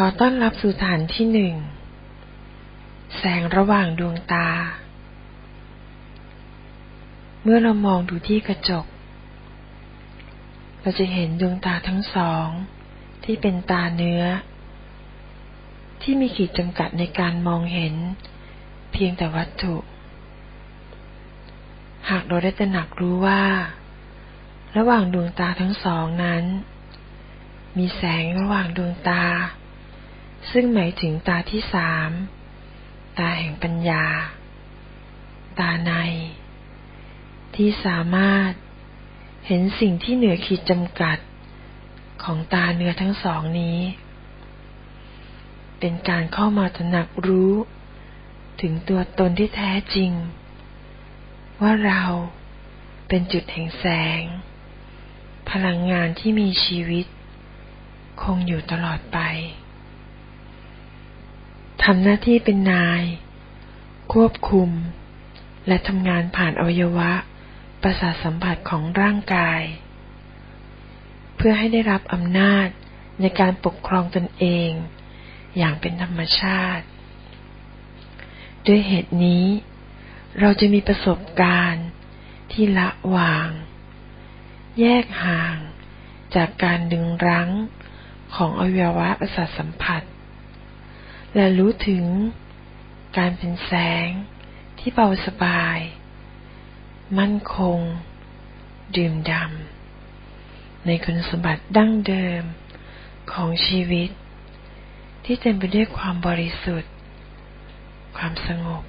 ขอต้อนรับสู่ฐานที่หนึ่ง แสงระหว่างดวงตา เมื่อเรามองดูที่กระจก เราจะเห็นดวงตาทั้งสอง ที่เป็นตาเนื้อ ที่มีขีดจำกัดในการมองเห็น เพียงแต่วัตถุ หากเราได้ตระหนักรู้ว่า ระหว่างดวงตาทั้งสองนั้นมีแสงระหว่างดวงตา ซึ่งหมายถึงตาที่สาม ตาแห่งปัญญา ตาใน ที่สามารถเห็นสิ่งที่เหนือขีดจำกัด ของตาเนื้อทั้งสองนี้ เป็นการเข้ามาตระหนักรู้ ถึงตัวตนที่แท้จริง ว่าเราเป็นจุดแห่งแสง พลังงานที่มีชีวิต คงอยู่ตลอดไปำหน้าที่เป็นนาย ควบคุม และทำงานผ่านอวัยวะ ประสาทสัมผัสของร่างกาย เพื่อให้ได้รับอำนาจในการปกครองตนเอง อย่างเป็นธรรมชาติ ด้วยเหตุนี้ เราจะมีประสบการณ์ที่ละวาง แยกห่างจากการดึงรั้งของอวัยวะประสาทสัมผัส และรู้ถึงการเป็นแสงที่เบาสบาย มั่นคง ดื่มดำในคุณสมบัติดั้งเดิมของชีวิต ที่เต็มไปด้วยความบริสุทธิ์ ความสงบ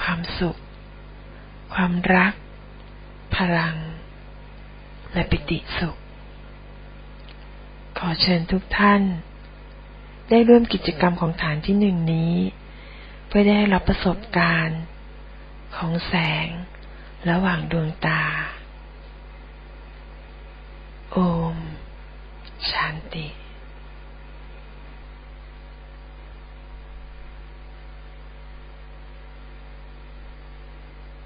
ความสุข ความรัก พลัง และปิติสุข ขอเชิญทุกท่าน ได้ร่วมกิจกรรมของฐานที่หนึ่งนี้ เพื่อได้รับประสบการณ์ ของแสง ระหว่างดวงตา โอม ชานติ